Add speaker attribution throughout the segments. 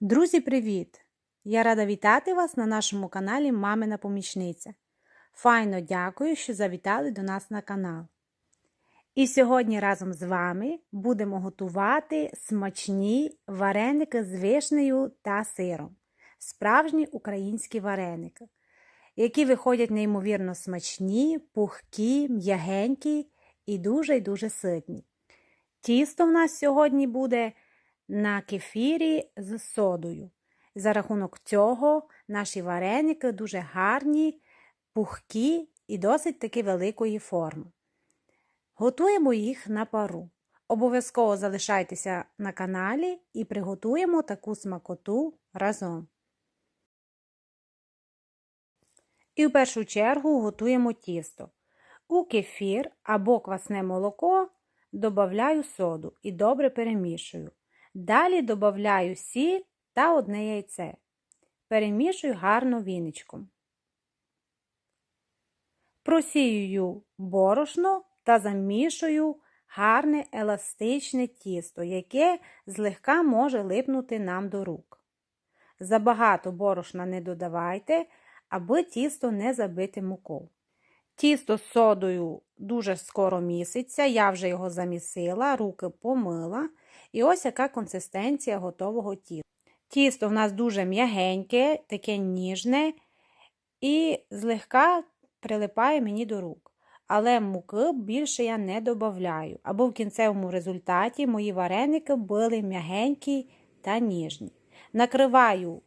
Speaker 1: Друзі, привіт! Я рада вітати вас на нашому каналі Мамина Помічниця. Файно дякую, що завітали до нас на канал. І сьогодні разом з вами будемо готувати смачні вареники з вишнею та сиром. Справжні українські вареники, які виходять неймовірно смачні, пухкі, м'ягенькі і дуже й дуже ситні. Тісто в нас сьогодні буде на кефірі з содою. За рахунок цього наші вареники дуже гарні, пухкі і досить таки великої форми. Готуємо їх на пару. Обов'язково залишайтеся на каналі і приготуємо таку смакоту разом. І в першу чергу готуємо тісто. У кефір або квасне молоко додаю соду і добре перемішую. Далі додаю сіль та одне яйце. Перемішую гарно віничком. Просіюю борошно та замішую гарне еластичне тісто, яке злегка може липнути нам до рук. Забагато борошна не додавайте, аби тісто не забити мукою. Тісто з содою дуже скоро міситься, я вже його замісила, руки помила. І ось яка консистенція готового тіста. Тісто в нас дуже м'ягеньке, таке ніжне і злегка прилипає мені до рук. Але муки більше я не додаю, або в кінцевому результаті мої вареники були м'ягенькі та ніжні. Накриваю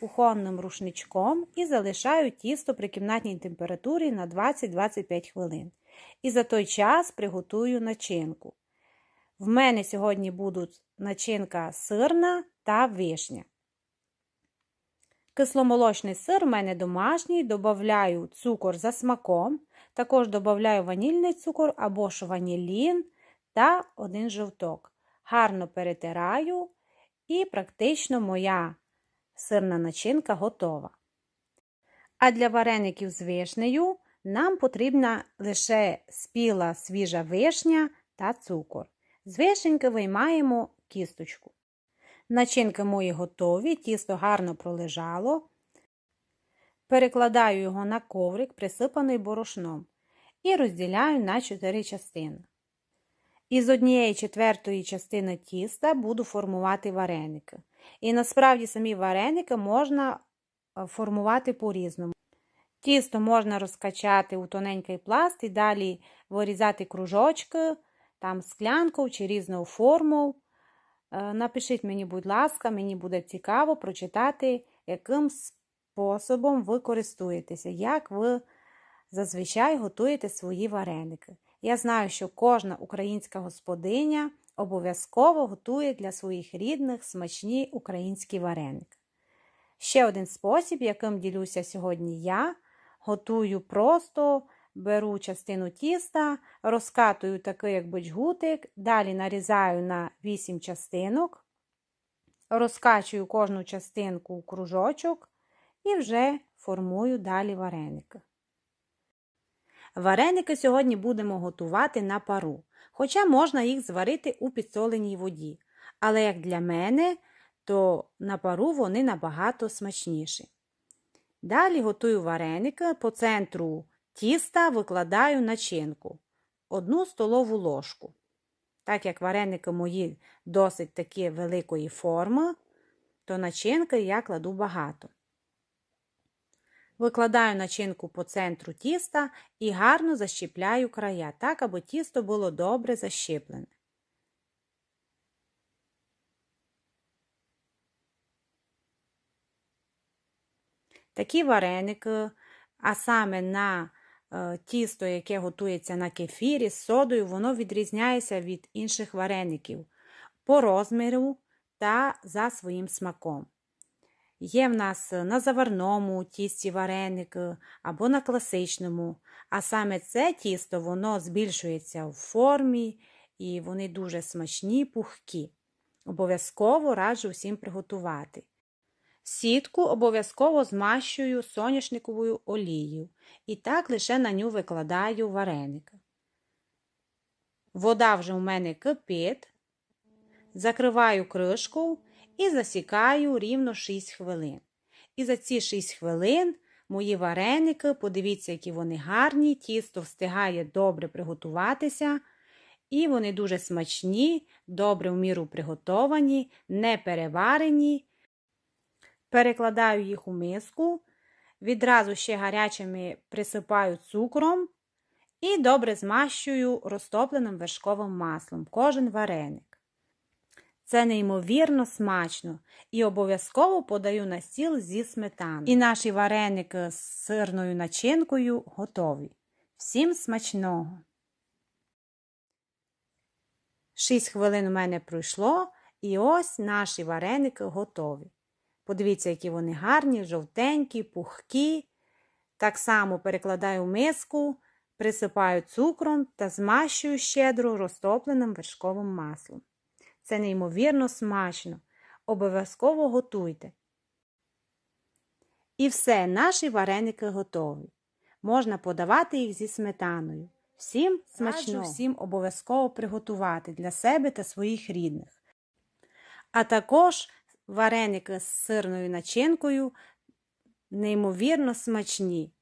Speaker 1: кухонним рушничком і залишаю тісто при кімнатній температурі на 20-25 хвилин. І за той час приготую начинку. В мене сьогодні будуть начинка сирна та вишня. Кисломолочний сир в мене домашній, додаю цукор за смаком, також додаю ванільний цукор або ж ванілін та один жовток. Гарно перетираю і практично моя сирна начинка готова. А для вареників з вишнею нам потрібна лише спіла свіжа вишня та цукор. З вишеньки виймаємо кісточку. Начинки мої готові, тісто гарно пролежало. Перекладаю його на коврик, присипаний борошном, і розділяю на 4 частини. Із однієї четвертої частини тіста буду формувати вареники. І насправді самі вареники можна е, формувати по-різному. Тісто можна розкачати у тоненький пласт і далі вирізати кружочки там склянку чи різну форму. Е, напишіть мені, будь ласка, мені буде цікаво прочитати, яким способом ви користуєтеся, як ви зазвичай готуєте свої вареники. Я знаю, що кожна українська господиня обов'язково готує для своїх рідних смачні українські вареники. Ще один спосіб, яким ділюся сьогодні я, готую просто беру частину тіста, розкатую такий, як бочгутик, далі нарізаю на 8 частинок, розкачую кожну частинку у кружочок і вже формую далі вареники. Вареники сьогодні будемо готувати на пару, хоча можна їх зварити у підсоленій воді. Але, як для мене, то на пару вони набагато смачніші. Далі готую вареники по центру Тіста викладаю начинку одну столову ложку. Так як вареники мої досить такі великої форми, то начинки я кладу багато. Викладаю начинку по центру тіста і гарно защіпляю края, так, аби тісто було добре защіплене. Такі вареники, а саме на тісто, яке готується на кефірі з содою, воно відрізняється від інших вареників по розміру та за своїм смаком. Є в нас на заварному тісті вареники або на класичному, а саме це тісто воно збільшується в формі і вони дуже смачні, пухкі. Обов'язково раджу всім приготувати. Сітку обов'язково змащую соняшниковою олією і так лише на ню викладаю вареники. Вода вже у мене кипить, закриваю кришку і засікаю рівно 6 хвилин. І за ці 6 хвилин мої вареники, подивіться, які вони гарні, тісто встигає добре приготуватися. І вони дуже смачні, добре в міру приготовані, не переварені. Перекладаю їх у миску, відразу ще гарячими присипаю цукром і добре змащую розтопленим вершковим маслом кожен вареник. Це неймовірно смачно і обов'язково подаю на стіл зі сметаною. І наші вареники з сирною начинкою готові. Всім смачного! 6 хвилин у мене пройшло, і ось наші вареники готові. Подивіться, які вони гарні, жовтенькі, пухкі. Так само перекладаю в миску, присипаю цукром та змащую щедро розтопленим вершковим маслом. Це неймовірно смачно. Обов'язково готуйте. І все, наші вареники готові. Можна подавати їх зі сметаною. Всім смачно, всім обов'язково приготувати для себе та своїх рідних. А також вареники з сирною начинкою неймовірно смачні.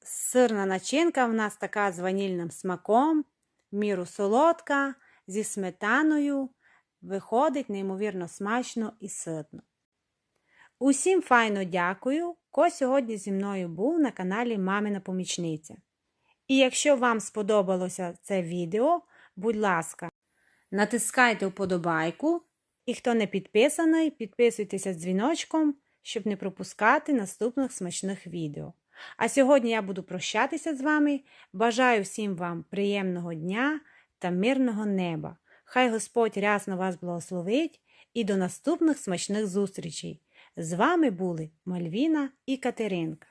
Speaker 1: Сирна начинка в нас така з ванільним смаком, міру солодка, зі сметаною. Виходить неймовірно смачно і ситно. Усім файно дякую, ко сьогодні зі мною був на каналі Мамина Помічниця. І якщо вам сподобалося це відео, будь ласка, натискайте вподобайку. І хто не підписаний, підписуйтеся з дзвіночком, щоб не пропускати наступних смачних відео. А сьогодні я буду прощатися з вами. Бажаю всім вам приємного дня та мирного неба. Хай Господь рясно вас благословить і до наступних смачних зустрічей. З вами були Мальвіна і Катеринка.